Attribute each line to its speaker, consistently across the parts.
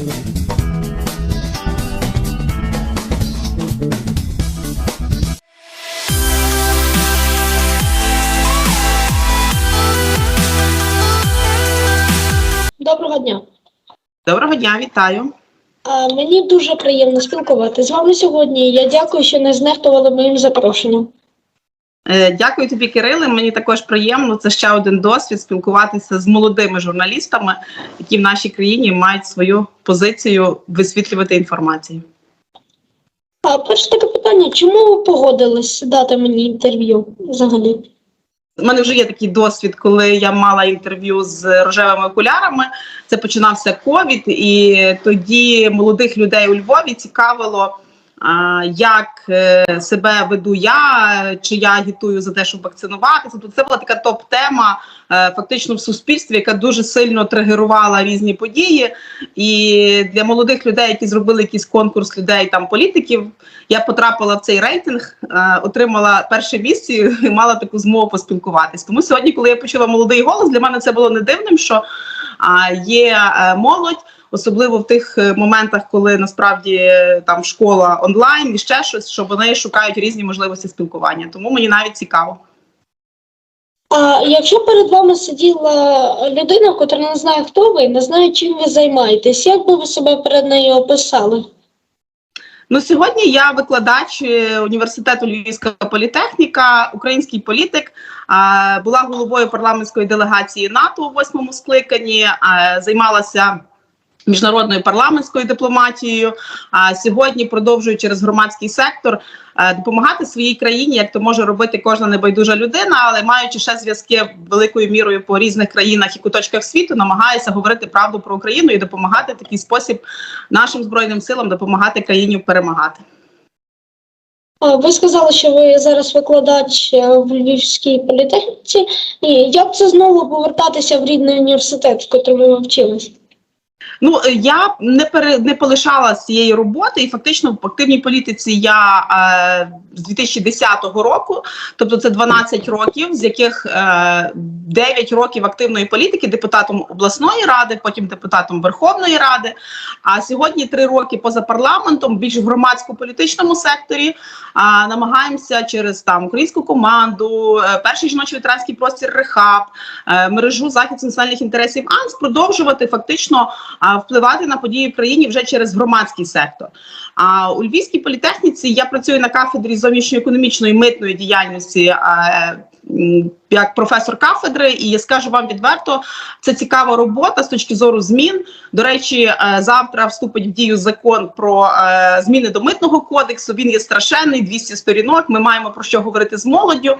Speaker 1: Доброго дня.
Speaker 2: Доброго дня, вітаю.
Speaker 1: А, мені дуже приємно спілкуватися з вами сьогодні. Я дякую, що не знехтували моїм запрошенням.
Speaker 2: Е, Дякую тобі, Кириле. Мені також приємно. Це ще один досвід спілкуватися з молодими журналістами, які в нашій країні мають свою позицію висвітлювати інформацію.
Speaker 1: А перше таке питання: чому ви погодились дати мені інтерв'ю взагалі?
Speaker 2: У мене вже є такий досвід, коли я мала інтерв'ю з рожевими окулярами. Це починався ковід, і тоді молодих людей у Львові цікавило, як е, себе веду я, чи я агітую за те, щоб вакцинуватися. Тобто це була така топ-тема е, фактично в суспільстві, яка дуже сильно тригерувала різні події. І для молодих людей, які зробили якийсь конкурс людей там політиків, я потрапила в цей рейтинг, е, отримала перше місце і мала таку змогу поспілкуватись. Тому сьогодні, коли я почула молодий голос, для мене це було не дивним, що є молодь. Особливо в тих е, моментах, коли насправді е, там школа онлайн і ще щось, що вони шукають різні можливості спілкування. Тому мені навіть цікаво.
Speaker 1: А якщо перед вами сиділа людина, яка не знає, хто ви, не знає, чим ви займаєтесь, як би ви себе перед нею описали?
Speaker 2: Ну сьогодні я викладач е, університету Львівська політехніка, український політик. Була головою парламентської делегації НАТО у восьмому скликанні, займалася. Міжнародною парламентською дипломатією, а сьогодні продовжую через громадський сектор е, допомагати своїй країні, як то може робити кожна небайдужа людина, але маючи ще зв'язки великою мірою по різних країнах і куточках світу, намагаюся говорити правду про Україну і допомагати в такий спосіб нашим збройним силам допомагати країні перемагати.
Speaker 1: Ви сказали, що ви зараз викладач е, в Львівській політехніці. І як це знову повертатися в рідний університет, в котрому ви вчились?
Speaker 2: Ну е, я не пере не полишала цієї роботи, і фактично в активній політиці я е, з 2010 року, тобто це 12 років, з яких е, 9 років активної політики, депутатом обласної ради, потім депутатом Верховної Ради. А сьогодні 3 роки поза парламентом, більш в громадсько-політичному секторі. Намагаємося через там українську команду, е, перший жіночий ветеранський простір Рехаб, е, мережу захист національних інтересів АНС продовжувати фактично впливати на події в країні вже через громадський сектор. А у Львівській політехніці я працюю на кафедрі зовнішньоекономічної митної діяльності. е, Як професор кафедри, і я скажу вам відверто, це цікава робота з точки зору змін. До речі, е, завтра вступить в дію закон про е, зміни до митного кодексу. Він є страшенний, 200 сторінок. Ми маємо про що говорити з молоддю.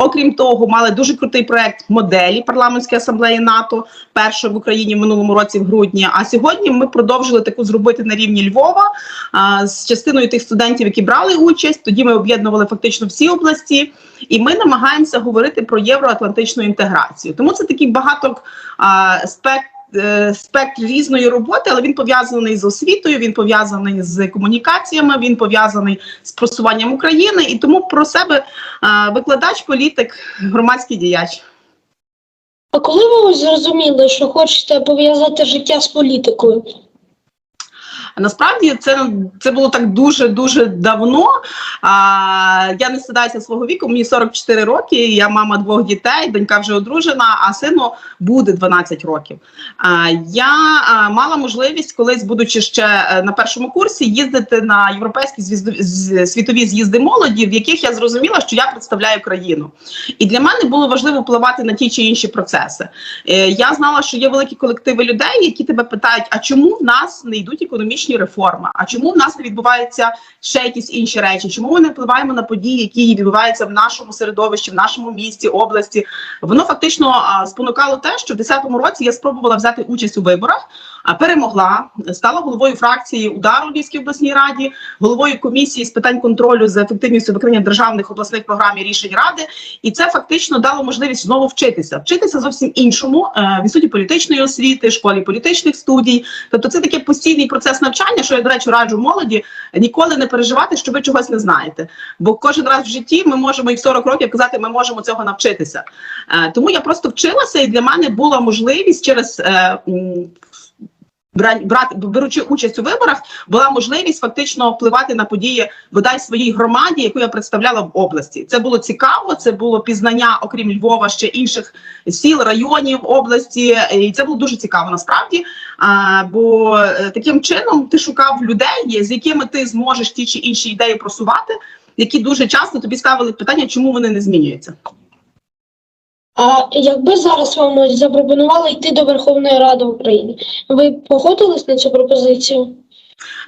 Speaker 2: Окрім того, мали дуже крутий проект моделі парламентської асамблеї НАТО, першої в Україні в минулому році в грудні. А сьогодні ми продовжили таку зробити на рівні Львова а, з частиною тих студентів, які брали участь. Тоді ми об'єднували фактично всі області, і ми намагаємося говорити про євроатлантичну інтеграцію. Тому це такий багато а, спект. Е, Спектр різної роботи, але він пов'язаний з освітою, він пов'язаний з комунікаціями, він пов'язаний з просуванням України. І тому про себе викладач, політик, громадський діяч.
Speaker 1: А коли ви зрозуміли, що хочете пов'язати життя з політикою?
Speaker 2: Насправді це, це було так дуже дуже давно. А, я не стидаюся свого віку, мені 44 роки. Я мама двох дітей, донька вже одружена, а сину буде 12 років. А, я а, мала можливість колись, будучи ще е, на першому курсі, їздити на європейські звізду, з- світові з'їзди молоді, в яких я зрозуміла, що я представляю країну. І для мене було важливо впливати на ті чи інші процеси. Е, Я знала, що є великі колективи людей, які тебе питають: а чому в нас не йдуть економічні реформи? А чому в нас не відбуваються ще якісь інші речі? Чому ми не впливаємо на події, які відбуваються в нашому середовищі, в нашому місті, області? Воно фактично а, спонукало те, що в 2010 році я спробувала взяти участь у виборах, перемогла, стала головою фракції удару у Львівській обласній раді, головою комісії з питань контролю за ефективністю виконання державних обласних програм і рішень ради. І це фактично дало можливість знову вчитися, вчитися зовсім іншому е, в інституті політичної освіти, школі політичних студій. Тобто, це такий постійний процес навчання, що я до речі раджу молоді ніколи не переживати, що ви чогось не знаєте. Бо кожен раз в житті ми можемо і в 40 років казати, ми можемо цього навчитися. Е, Тому я просто вчилася, і для мене була можливість через. Брати, беручи участь у виборах, була можливість фактично впливати на події бодай своїй громаді, яку я представляла в області. Це було цікаво. Це було пізнання, окрім Львова, ще інших сіл, районів області, і це було дуже цікаво насправді. А, бо е, таким чином ти шукав людей, з якими ти зможеш ті чи інші ідеї просувати, які дуже часто тобі ставили питання, чому вони не змінюються.
Speaker 1: А якби зараз вам запропонували йти до Верховної Ради України, ви погодились на цю пропозицію?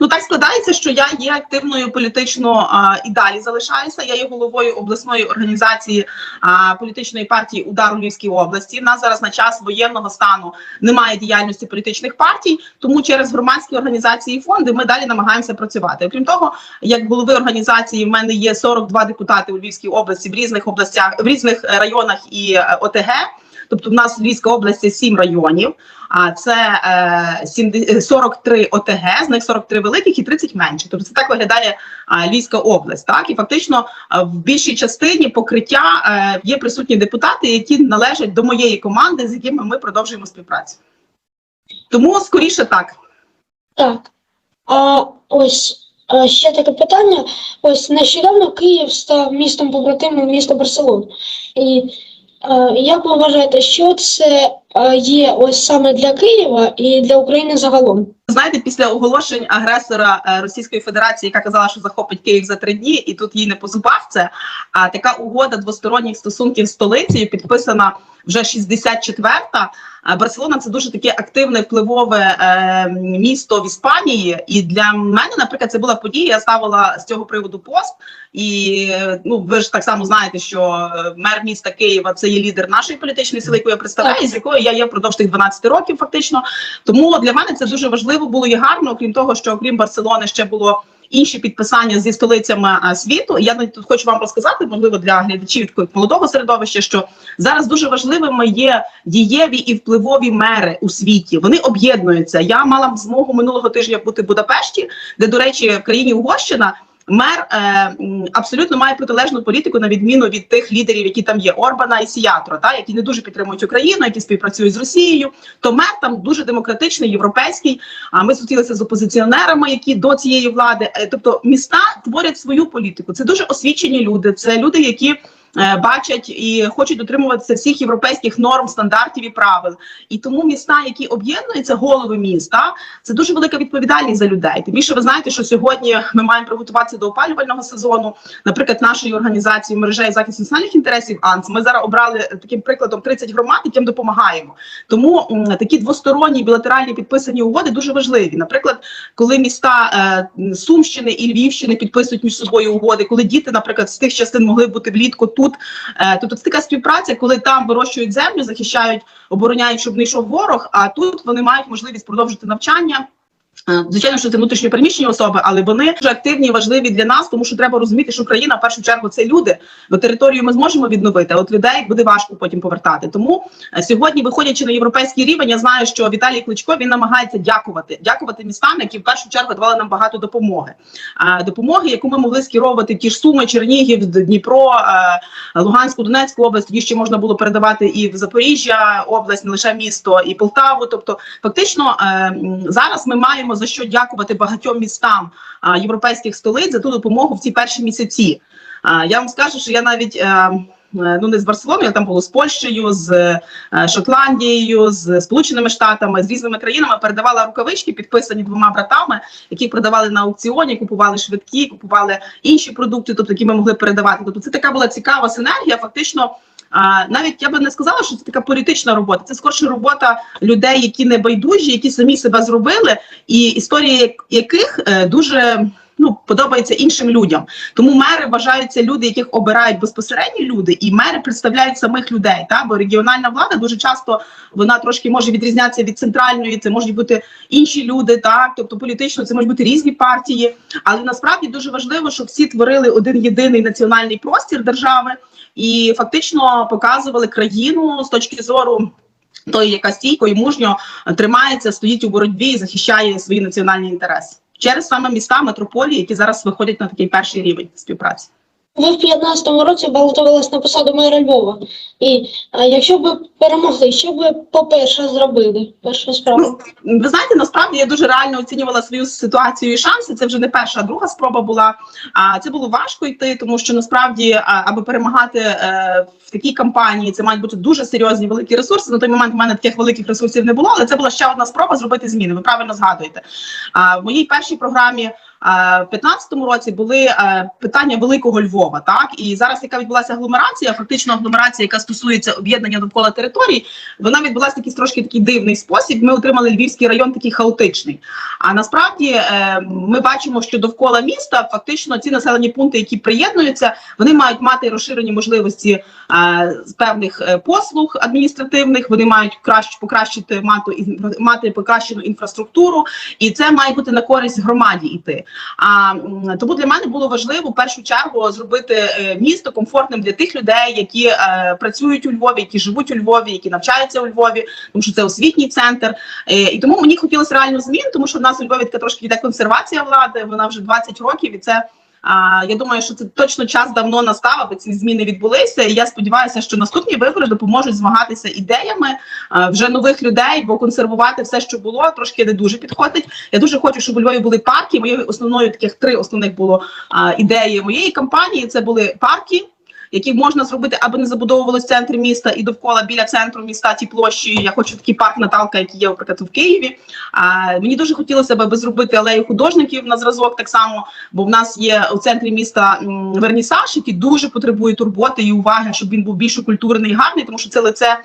Speaker 2: Ну так складається, що я є активною політично а, і далі залишаюся. Я є головою обласної організації а, політичної партії Удар у Львівській області. У нас зараз на час воєнного стану немає діяльності політичних партій, тому через громадські організації і фонди ми далі намагаємося працювати. Окрім того, як голови організації, в мене є 42 депутати у Львівській області в різних областях, в різних е, районах і е, ОТГ. Тобто, в нас в Львівській області 7 районів, а це е, 70 43 ОТГ, з них 43 великих і 30 менших. Тобто це так виглядає Львівська область. Так і фактично в більшій частині покриття е, є присутні депутати, які належать до моєї команди, з якими ми продовжуємо співпрацю. Тому скоріше так.
Speaker 1: Так. А ось ще таке питання. Ось нещодавно Київ став містом побратимом міста Барселона. І е, як ви вважаєте, що це е, є ось саме для Києва і для України загалом?
Speaker 2: Знаєте, після оголошень агресора е, Російської Федерації, яка казала, що захопить Київ за три дні, і тут їй не позубав це. А така угода двосторонніх стосунків з столицею підписана вже 64-та. Барселона це дуже таке активне впливове е, місто в Іспанії. І для мене, наприклад, це була подія. Я ставила з цього приводу пост. І е, ну ви ж так само знаєте, що е, мер міста Києва це є лідер нашої політичної сили, яку я представляю, з якою я є впродовж тих 12 років, фактично. Тому для мене це дуже важливо було і гарно, окрім того, що окрім Барселони ще було. Інші підписання зі столицями світу. Я тут хочу вам розказати, можливо, для глядачів молодого середовища, що зараз дуже важливими є дієві і впливові мери у світі. Вони об'єднуються. Я мала змогу минулого тижня бути в Будапешті, де, до речі, в країні Угорщина. Мер е, абсолютно має протилежну політику на відміну від тих лідерів, які там є Орбана і Сіятро, та які не дуже підтримують Україну, які співпрацюють з Росією. То мер там дуже демократичний, європейський. А ми зустрілися з опозиціонерами, які до цієї влади. Е, Тобто міста творять свою політику. Це дуже освічені люди. Це люди, які бачать і хочуть дотримуватися всіх європейських норм, стандартів і правил. І тому міста, які об'єднуються, голови міста, це дуже велика відповідальність за людей. Тим більше ви знаєте, що сьогодні ми маємо приготуватися до опалювального сезону. Наприклад, нашої організації мережа захист національних інтересів АНС. Ми зараз обрали е, таким прикладом 30 громад, яким допомагаємо. Тому такі двосторонні білатеральні підписані угоди дуже важливі. Наприклад, коли міста е, Сумщини і Львівщини підписують між собою угоди, коли діти, наприклад, з тих частин могли бути влітку тут. Е, тобто це така співпраця, коли там вирощують землю, захищають, обороняють, щоб не йшов ворог. А тут вони мають можливість продовжити навчання. Е, Звичайно, що це внутрішньо переміщені особи, але вони дуже активні і важливі для нас, тому що треба розуміти, що Україна в першу чергу це люди. Бо територію ми зможемо відновити, а от людей буде важко потім повертати. Тому е, сьогодні, виходячи на європейський рівень, я знаю, що Віталій Кличко він намагається дякувати, дякувати містам, які в першу чергу давали нам багато допомоги. А допомоги, яку ми могли скеровувати ті ж суми, Чернігів, Дніпро, е, Луганську, Донецьку область. Тоді ще можна було передавати і в Запоріжжя область, не лише місто, і Полтаву. Тобто, фактично зараз ми маємо за що дякувати багатьом містам а, європейських столиць за ту допомогу в ці перші місяці. А, я вам скажу, що я навіть. е, е, Ну, не з Барселоною, я там було з Польщею, з е, Шотландією, з Сполученими Штатами, з різними країнами передавала рукавички, підписані двома братами, які продавали на аукціоні, купували швидкі, купували інші продукти, тобто які ми могли передавати. Тобто, це така була цікава синергія. Фактично, а, навіть я би не сказала, що це така політична робота. Це скорше робота людей, які не байдужі, які самі себе зробили, і історії яких е, дуже. Ну, подобається іншим людям, тому мери вважаються люди, яких обирають безпосередні люди, і мери представляють самих людей. Та бо регіональна влада дуже часто вона трошки може відрізнятися від центральної. Це можуть бути інші люди, так тобто політично це можуть бути різні партії. Але насправді дуже важливо, щоб всі творили один єдиний національний простір держави і фактично показували країну з точки зору. Той, яка стійко і мужньо тримається, стоїть у боротьбі і захищає свої національні інтереси через саме міста метрополії, які зараз виходять на такий перший рівень співпраці.
Speaker 1: Ви в 15-му році балотувалися на посаду мера Львова. І а, якщо б перемогли, що б по-перше, зробили? Перша справа.
Speaker 2: Ви знаєте, насправді я дуже реально оцінювала свою ситуацію і шанси. Це вже не перша, а друга спроба була. А це було важко йти, тому що насправді, аби перемагати е, в такій кампанії, це мають бути дуже серйозні великі ресурси. На той момент в мене таких великих ресурсів не було, але це була ще одна спроба зробити зміни. Ви правильно згадуєте. А в моїй першій програмі. А, В 15-му році були е, питання великого Львова, так і зараз, яка відбулася агломерація, фактично агломерація, яка стосується об'єднання довкола територій, вона відбулася такий трошки такий дивний спосіб. Ми отримали Львівський район такий хаотичний. А насправді е, ми бачимо, що довкола міста фактично ці населені пункти, які приєднуються, вони мають мати розширені можливості е, певних е, послуг адміністративних. Вони мають краще покращити мати, покращену інфраструктуру, і це має бути на користь громаді іти. А тому для мене було важливо в першу чергу зробити е, місто комфортним для тих людей, які е, працюють у Львові, які живуть у Львові, які навчаються у Львові, тому що це освітній центр. Е, і тому мені хотілося реально змін, тому що в нас у Львові така трошки йде консервація влади. Вона вже 20 років, і це. А я думаю, що це точно час давно настав, аби ці зміни відбулися. І я сподіваюся, що наступні вибори допоможуть змагатися ідеями а, вже нових людей, бо консервувати все, що було, трошки не дуже підходить. Я дуже хочу, щоб у Львові були парки. Моєю основною таких три основних було ідеї моєї кампанії. Це були парки. Які можна зробити, аби не забудовувалось центрі міста і довкола біля центру міста ті площі. Я хочу такий парк Наталка, який є наприклад, в Києві. А мені дуже хотілося б аби зробити алею художників на зразок так само, бо в нас є у центрі міста вернісаж, який дуже потребує турботи і уваги, щоб він був більш культурний і гарний, тому що це лице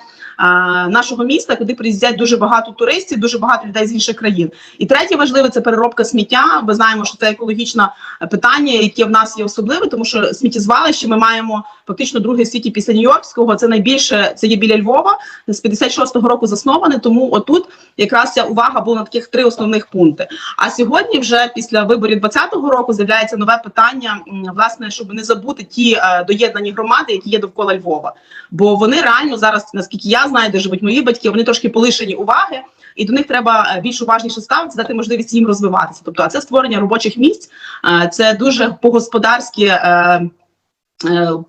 Speaker 2: нашого міста, куди приїздять дуже багато туристів, дуже багато людей з інших країн. І третє важливе це переробка сміття. Ми знаємо, що це екологічне питання, яке в нас є особливе, тому що сміттєзвалище ми маємо фактично друге світі після Нью-Йоркського. Це найбільше це є біля Львова з 56-го року засноване. Тому отут якраз ця увага була на таких три основних пункти. А сьогодні, вже після виборів 20-го року, з'являється нове питання, власне, щоб не забути ті е, доєднані громади, які є довкола Львова. Бо вони реально зараз, наскільки я знаю, де живуть мої батьки, вони трошки полишені уваги. І до них треба е, більш уважніше ставитися, дати можливість їм розвиватися. Тобто, а це створення робочих місць, е, це дуже по-господарськи е,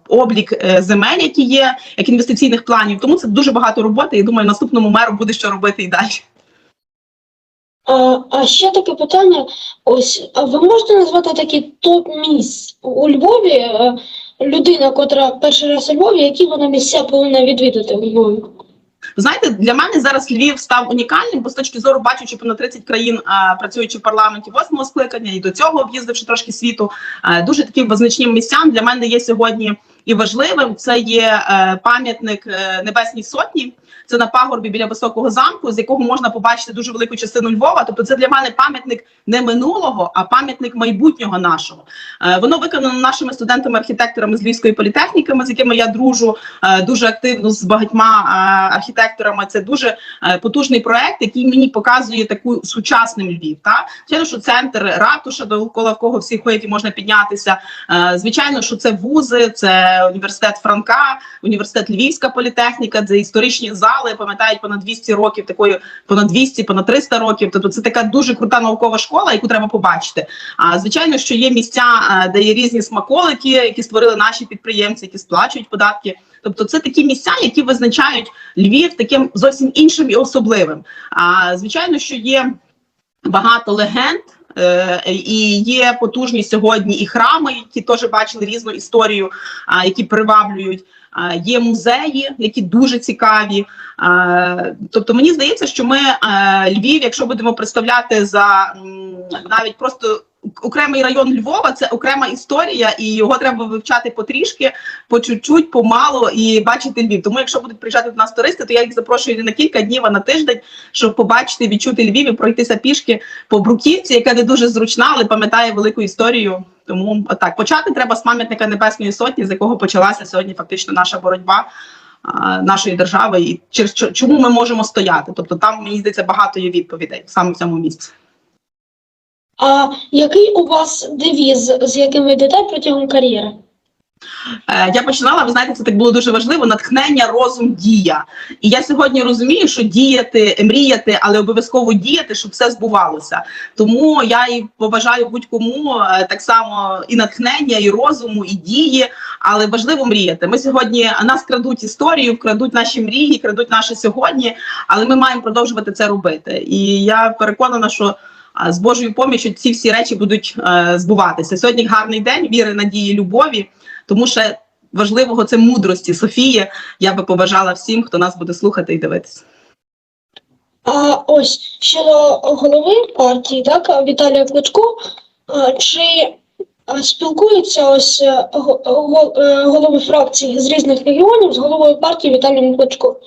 Speaker 2: облік земель, які є, як інвестиційних планів. Тому це дуже багато роботи. І думаю, наступному меру буде що робити і далі.
Speaker 1: А, а ще таке питання: ось ви можете назвати такі топ місць у Львові? Людина, котра перший раз у Львові, які вона місця повинна відвідати у Львові?
Speaker 2: Ви знаєте, для мене зараз Львів став унікальним, бо з точки зору бачучи понад 30 країн, а, працюючи в парламенті восьмого скликання і до цього об'їздивши трошки світу, а, дуже таким визначним місцям для мене є сьогодні і важливим. Це є е, пам'ятник е, Небесній Сотні. Це на пагорбі біля високого замку, з якого можна побачити дуже велику частину Львова. Тобто, це для мене пам'ятник не минулого, а пам'ятник майбутнього нашого. Е, Воно виконано нашими студентами-архітекторами з Львівської політехніки, з якими я дружу е, дуже активно з багатьма е, архітекторами. Це дуже потужний проект, який мені показує таку сучасним Львів. Та звичайно, що центр ратуша, довкола кого всі ходять можна піднятися. Звичайно, що це вузи, це університет Франка, університет Львівська політехніка, це історичні зали, пам'ятають понад 200 років, такої понад 200, понад 300 років. Тобто це така дуже крута наукова школа, яку треба побачити. А звичайно, що є місця, е, де є різні смаколики, які створили наші підприємці, які сплачують податки. Тобто, це такі місця, які визначають Львів таким зовсім іншим і особливим. А звичайно, що є багато легенд. е, І є потужні сьогодні і храми, які теж бачили різну історію, які приваблюють. Є музеї, які дуже цікаві. Тобто, мені здається, що ми е, Львів, якщо будемо представляти за навіть просто окремий район Львова, це окрема історія, і його треба вивчати потрішки, по чуть-чуть, помалу і бачити Львів. Тому, якщо будуть приїжджати до нас туристи, то я їх запрошую не на кілька днів, а на тиждень, щоб побачити, відчути Львів і пройтися пішки по бруківці, яка не дуже зручна, але пам'ятає велику історію. Тому так почати треба з пам'ятника Небесної Сотні, з якого почалася сьогодні фактично наша боротьба. Нашої держави і через чому ми можемо стояти? Тобто там мені здається багато є відповідей саме в цьому місці.
Speaker 1: А який у вас девіз, з яким ви йдете протягом кар'єри?
Speaker 2: Е, Я починала, ви знаєте, це так було дуже важливо: натхнення, розум, дія. І я сьогодні розумію, що діяти, мріяти, але обов'язково діяти, щоб все збувалося. Тому я і побажаю будь-кому е, так само і натхнення, і розуму, і дії, але важливо мріяти. Ми сьогодні нас крадуть історію, крадуть наші мрії, крадуть наше сьогодні, але ми маємо продовжувати це робити. І я переконана, що. З Божою поміччю ці всі речі будуть е, збуватися. Сьогодні гарний день віри, надії, любові. Тому що важливого це мудрості Софії. Я би побажала всім, хто нас буде слухати і дивитися.
Speaker 1: А ось щодо голови партії, так, Віталія Кличко, чи а, спілкуються ось е, е, голови фракцій з різних регіонів з головою партії Віталієм Кличко?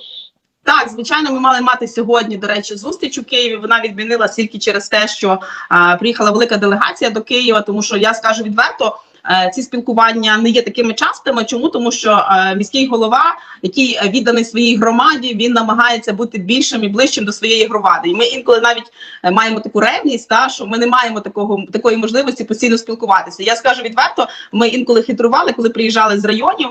Speaker 2: Так, звичайно, ми мали мати сьогодні, до речі, зустріч у Києві. Вона відмінилася тільки через те, що а, приїхала велика делегація до Києва, тому що я скажу відверто. Е, Ці спілкування не є такими частими. Чому тому, що е, міський голова, який е, відданий своїй громаді, він намагається бути більшим і ближчим до своєї громади. І ми інколи навіть маємо таку ревність, та що ми не маємо такого такої можливості постійно спілкуватися. Я скажу відверто, ми інколи хитрували, коли приїжджали з районів,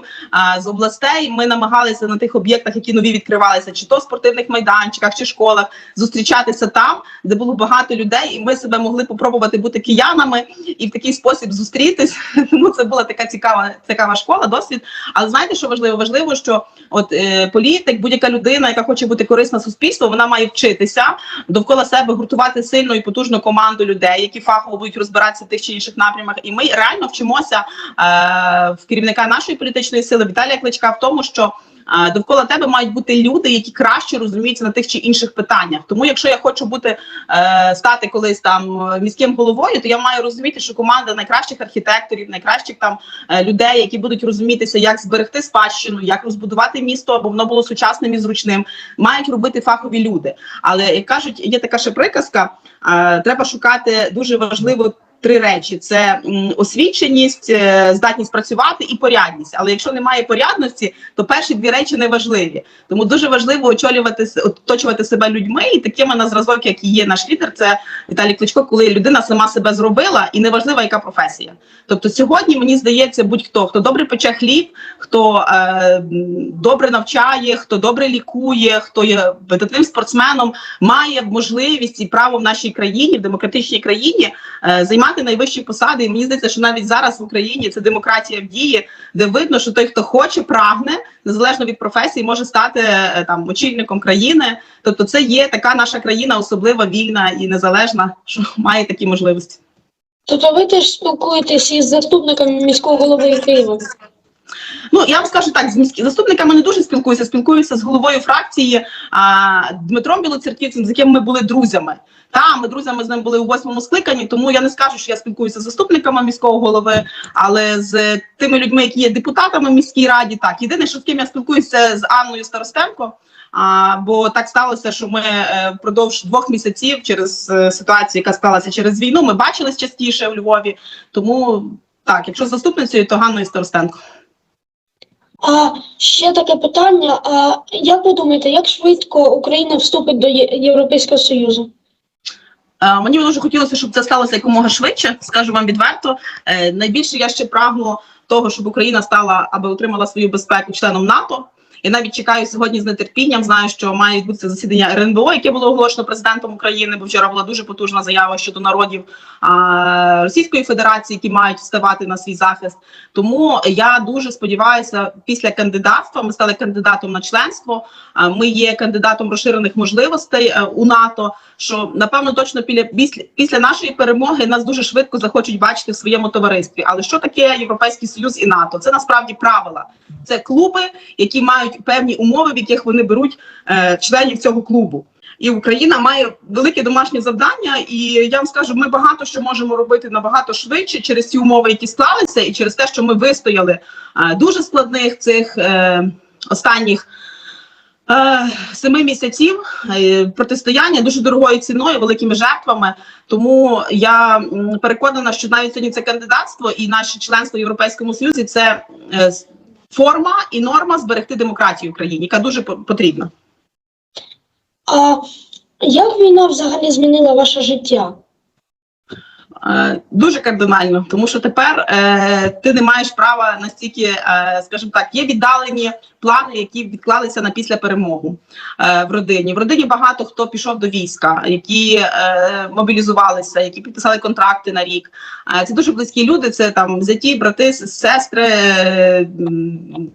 Speaker 2: з областей. Ми намагалися на тих об'єктах, які нові відкривалися, чи то спортивних майданчиках, чи школах, зустрічатися там, де було багато людей, і ми себе могли попробувати бути киянами і в такий спосіб зустрітись. Тому це була така цікава, цікава школа, досвід. Але знаєте, що важливо? Важливо, що от е, політик, будь-яка людина, яка хоче бути корисна суспільству, вона має вчитися довкола себе гуртувати сильну і потужну команду людей, які фахово будуть розбиратися в тих чи інших напрямах. І ми реально вчимося е, в керівника нашої політичної сили Віталія Кличка в тому, що довкола тебе мають бути люди, які краще розуміються на тих чи інших питаннях. Тому, якщо я хочу бути е, стати колись там е, міським головою, то я маю розуміти, що команда найкращих архітекторів, найкращих там е, людей, які будуть розумітися, як зберегти спадщину, як розбудувати місто, аби воно було сучасним і зручним, мають робити фахові люди. Але як кажуть, є така ще приказка: треба шукати дуже важливо. Три речі: це освіченість, е, здатність працювати і порядність. Але якщо немає порядності, то перші дві речі не важливі. Тому дуже важливо очолювати оточувати себе людьми, і такими на зразок, як і є наш лідер, це Віталій Кличко, коли людина сама себе зробила, і неважливо, яка професія. Тобто, сьогодні мені здається, будь-хто хто добре пече хліб, хто е, добре навчає, хто добре лікує, хто є видатним спортсменом, має можливість і право в нашій країні, в демократичній країні, е, займати найвищі посади. І мені здається, що навіть зараз в Україні це демократія в дії, де видно, що той, хто хоче, прагне, незалежно від професії, може стати е, там очільником країни. Тобто, це є така наша країна, особлива вільна і незалежна, що має такі можливості.
Speaker 1: Тобто ви теж спілкуєтесь із заступником міського голови Києва?
Speaker 2: Ну я вам скажу так, з міськими заступниками не дуже спілкуюся. Спілкуюся з головою фракції а, Дмитром Білоцерківцем, з яким ми були друзями. Та ми друзями з ним були у восьмому скликанні, тому я не скажу, що я спілкуюся з заступниками міського голови, але з тими людьми, які є депутатами в міській раді, так єдине, що з ким я спілкуюся з Анною Старостенко. А, бо так сталося, що ми е, впродовж двох місяців через е, ситуацію, яка сталася через війну, ми бачились частіше в Львові. Тому так, якщо з заступницею, то Ганною Старостенко.
Speaker 1: А ще таке питання: а як ви думаєте, як швидко Україна вступить до Європейського Союзу?
Speaker 2: Мені дуже хотілося, щоб це сталося якомога швидше. Скажу вам відверто. Е, Найбільше я ще прагну того, щоб Україна стала або отримала свою безпеку членом НАТО. Я навіть чекаю сьогодні з нетерпінням. Знаю, що має відбутися засідання РНБО, яке було оголошено президентом України. Бо вчора була дуже потужна заява щодо народів а, Російської Федерації, які мають вставати на свій захист. Тому я дуже сподіваюся, після кандидатства ми стали кандидатом на членство. а, Ми є кандидатом розширених можливостей е, у НАТО. Що напевно точно після, після нашої перемоги нас дуже швидко захочуть бачити в своєму товаристві. Але що таке Європейський Союз і НАТО? Це насправді правила. Це клуби, які мають певні умови, в яких вони беруть е, членів цього клубу. І Україна має велике домашнє завдання, і я вам скажу, ми багато що можемо робити набагато швидше через ці умови, які склалися, і через те, що ми вистояли е, дуже складних цих е, останніх. е, Семи місяців е, протистояння дуже дорогою ціною, великими жертвами. Тому я переконана, що навіть сьогодні це кандидатство і наше членство в Європейському Союзі це е, форма і норма зберегти демократію в країні, яка дуже потрібна.
Speaker 1: А як війна взагалі змінила ваше життя?
Speaker 2: Е, Дуже кардинально, тому що тепер е, ти не маєш права настільки, е, скажімо так, є віддалені плани, які відклалися на після перемогу е, в родині. В родині багато хто пішов до війська, які е, мобілізувалися, які підписали контракти на рік. Е, це дуже близькі люди. Це там зяті, брати, сестри, е,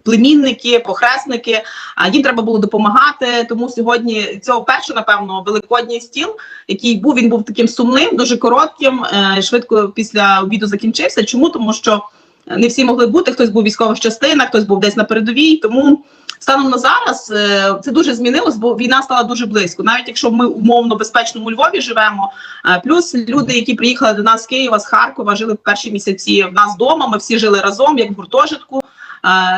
Speaker 2: племінники, похресники. А їм треба було допомагати. Тому сьогодні цього перше, напевно, великодній стіл, який був, він був таким сумним, дуже коротким. е, Швидко після обіду закінчився. Чому? Тому що не всі могли бути. Хтось був в військових частинах, хтось був десь на передовій. Тому станом на зараз е, це дуже змінилось, бо війна стала дуже близько. Навіть якщо ми умовно безпечному Львові живемо, е, плюс люди, які приїхали до нас з Києва, з Харкова, жили в перші місяці в нас вдома. Ми всі жили разом, як в гуртожитку.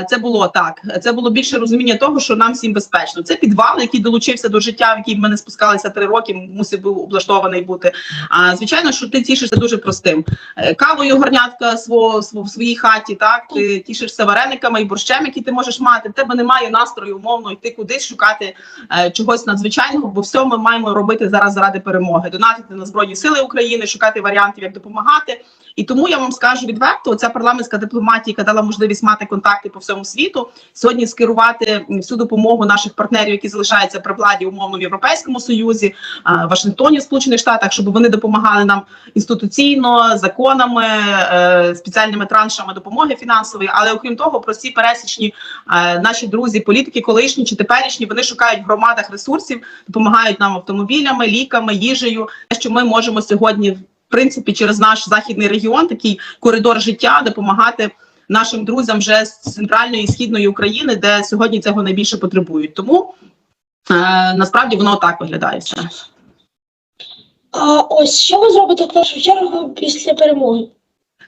Speaker 2: Це було так. Це було більше розуміння того, що нам всім безпечно. Це підвал, який долучився до життя, в який ми не спускалися три роки, мусив був облаштований бути. А звичайно, що ти тішишся дуже простим. Е, Кавою горнятка свого, в своїй хаті, так ти тішишся варениками і борщем, які ти можеш мати. В тебе немає настрою умовно йти кудись шукати е, чогось надзвичайного, бо все ми маємо робити зараз заради перемоги. Донатити на збройні сили України, шукати варіантів, як допомагати. І тому я вам скажу відверто, ця парламентська дипломатія, яка дала можливість мати контакти по всьому світу, сьогодні скерувати всю допомогу наших партнерів, які залишаються при владі умовно в Європейському Союзі, а, Вашингтоні, Сполучених Штатах, щоб вони допомагали нам інституційно, законами, е, спеціальними траншами допомоги фінансової. Але окрім того, прості пересічні е, наші друзі, політики, колишні чи теперішні, вони шукають в громадах ресурсів, допомагають нам автомобілями, ліками, їжею. Те, що ми можемо сьогодні, в принципі, через наш західний регіон, такий коридор життя, допомагати. Нашим друзям вже з центральної і східної України, де сьогодні цього найбільше потребують. Тому е, насправді воно так виглядає все.
Speaker 1: А ось що ви зробите в першу чергу після перемоги?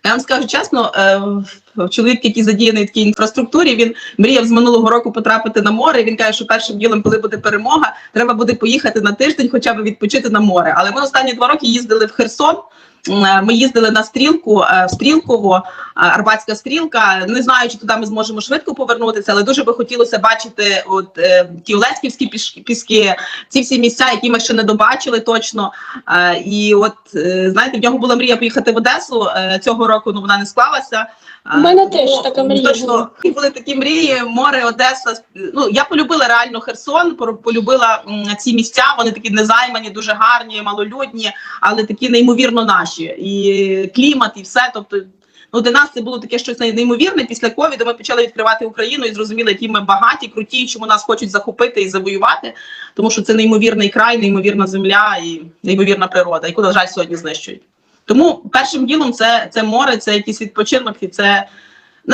Speaker 2: Я вам скажу чесно, е, чоловік, який задіяний в такій інфраструктурі, він мріяв з минулого року потрапити на море. Він каже, що першим ділом, коли буде перемога, треба буде поїхати на тиждень, хоча б відпочити на море. Але ми останні два роки їздили в Херсон. Е, Ми їздили на стрілку е, в Стрілково, е, Арбатська стрілка. Не знаю, чи туди ми зможемо швидко повернутися, але дуже би хотілося бачити от ті Олеськівські піски, ці всі місця, які ми ще не добачили точно. І от знаєте, в нього була мрія поїхати в Одесу цього року. Ну вона не склалася.
Speaker 1: У мене
Speaker 2: Е,
Speaker 1: теж така мрія.
Speaker 2: Точно були такі мрії. Море, Одеса. Ну я полюбила реально Херсон. Полюбила ці місця. Вони такі незаймані, дуже гарні, малолюдні, але такі неймовірно наші. І клімат, і все. Тобто. Ну, для нас це було таке щось неймовірне. Після ковіду ми почали відкривати Україну і зрозуміли, які ми багаті, круті, і чому нас хочуть захопити і завоювати, тому що це неймовірний край, неймовірна земля і неймовірна природа, яку, на жаль, сьогодні знищують. Тому першим ділом це, це море, це якийсь відпочинок, і це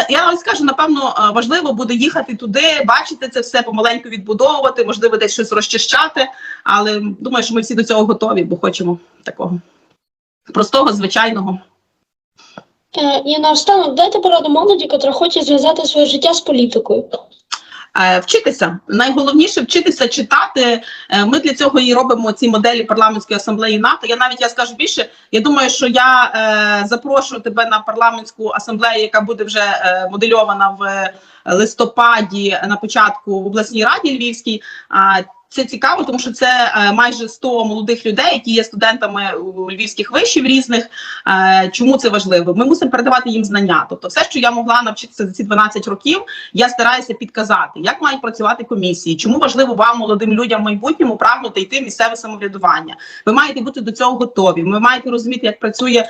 Speaker 2: я вам скажу, напевно, е, важливо буде їхати туди, бачити це все, помаленьку відбудовувати, можливо, десь щось розчищати. Але думаю, що ми всі до цього готові, бо хочемо такого простого, звичайного.
Speaker 1: Е, І наостанок дайте пораду молоді, котра хоче зв'язати своє життя з політикою.
Speaker 2: Е, Вчитися найголовніше вчитися читати. Е, Ми для цього і робимо ці моделі парламентської асамблеї НАТО. Я навіть я скажу більше. Я думаю, що я е, запрошую тебе на парламентську асамблею, яка буде вже е, модельована в листопаді на початку в обласній раді Львівській. А це цікаво, тому що це е, майже 100 молодих людей, які є студентами у львівських вишів різних. Е, чому це важливо? Ми мусимо передавати їм знання. Тобто, все, що я могла навчитися за ці 12 років, я стараюся підказати, як мають працювати комісії, чому важливо вам, молодим людям в майбутньому, прагнути йти в місцеве самоврядування. Ви маєте бути до цього готові. Ви маєте розуміти, як працює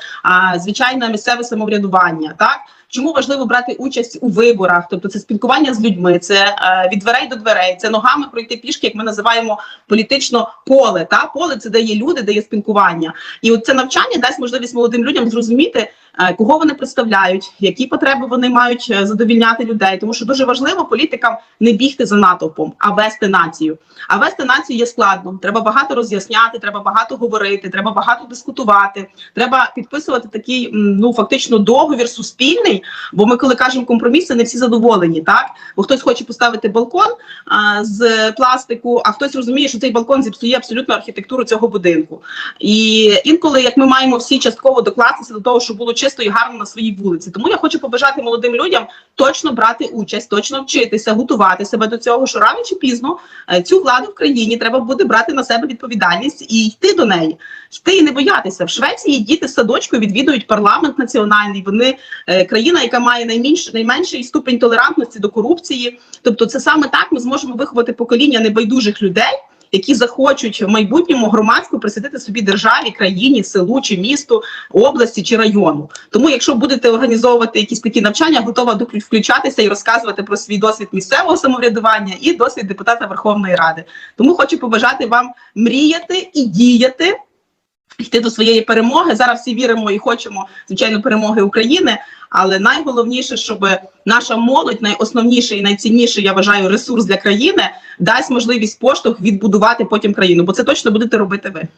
Speaker 2: звичайне місцеве самоврядування. Так чому важливо брати участь у виборах? Тобто, це спілкування з людьми, це е, від дверей до дверей, це ногами пройти пішки, як ми називаємо політично поле. Та поле це де є люди, де є спілкування. І от це навчання дасть можливість молодим людям зрозуміти, кого вони представляють, які потреби вони мають е, задовільняти людей. Тому що дуже важливо політикам не бігти за натовпом, а вести націю. А вести націю є складно. Треба багато роз'ясняти, треба багато говорити, треба багато дискутувати. Треба підписувати такий ну фактично договір суспільний. Бо ми, коли кажемо компроміси, не всі задоволені. Так, бо хтось хоче поставити балкон а, з пластику, а хтось розуміє, що цей балкон зіпсує абсолютно архітектуру цього будинку. І інколи, як ми маємо всі частково докластися до того, щоб було чисто чисто і гарно на своїй вулиці. Тому я хочу побажати молодим людям точно брати участь, точно вчитися, готувати себе до цього, що рано чи пізно е, цю владу в країні треба буде брати на себе відповідальність і йти до неї, йти і не боятися. В Швеції діти з садочку відвідують парламент національний. Вони е, країна, яка має найменш, найменший ступінь толерантності до корупції. Тобто, це саме так ми зможемо виховати покоління небайдужих людей. Які захочуть в майбутньому громадську присвятити собі державі, країні, селу чи місту, області чи району. Тому, якщо будете організовувати якісь такі навчання, готова до- включатися і розказувати про свій досвід місцевого самоврядування і досвід депутата Верховної Ради. Тому хочу побажати вам мріяти і діяти. Йти до своєї перемоги. Зараз всі віримо і хочемо, звичайно, перемоги України. Але найголовніше, щоб наша молодь, найосновніший і найцінніший, я вважаю, ресурс для країни, дасть можливість поштовх відбудувати потім країну, бо це точно будете робити ви.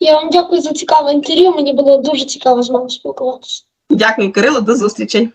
Speaker 1: Я вам дякую за цікаве інтерв'ю. Мені було дуже цікаво з вами спілкуватися.
Speaker 2: Дякую, Кирило, до зустрічей.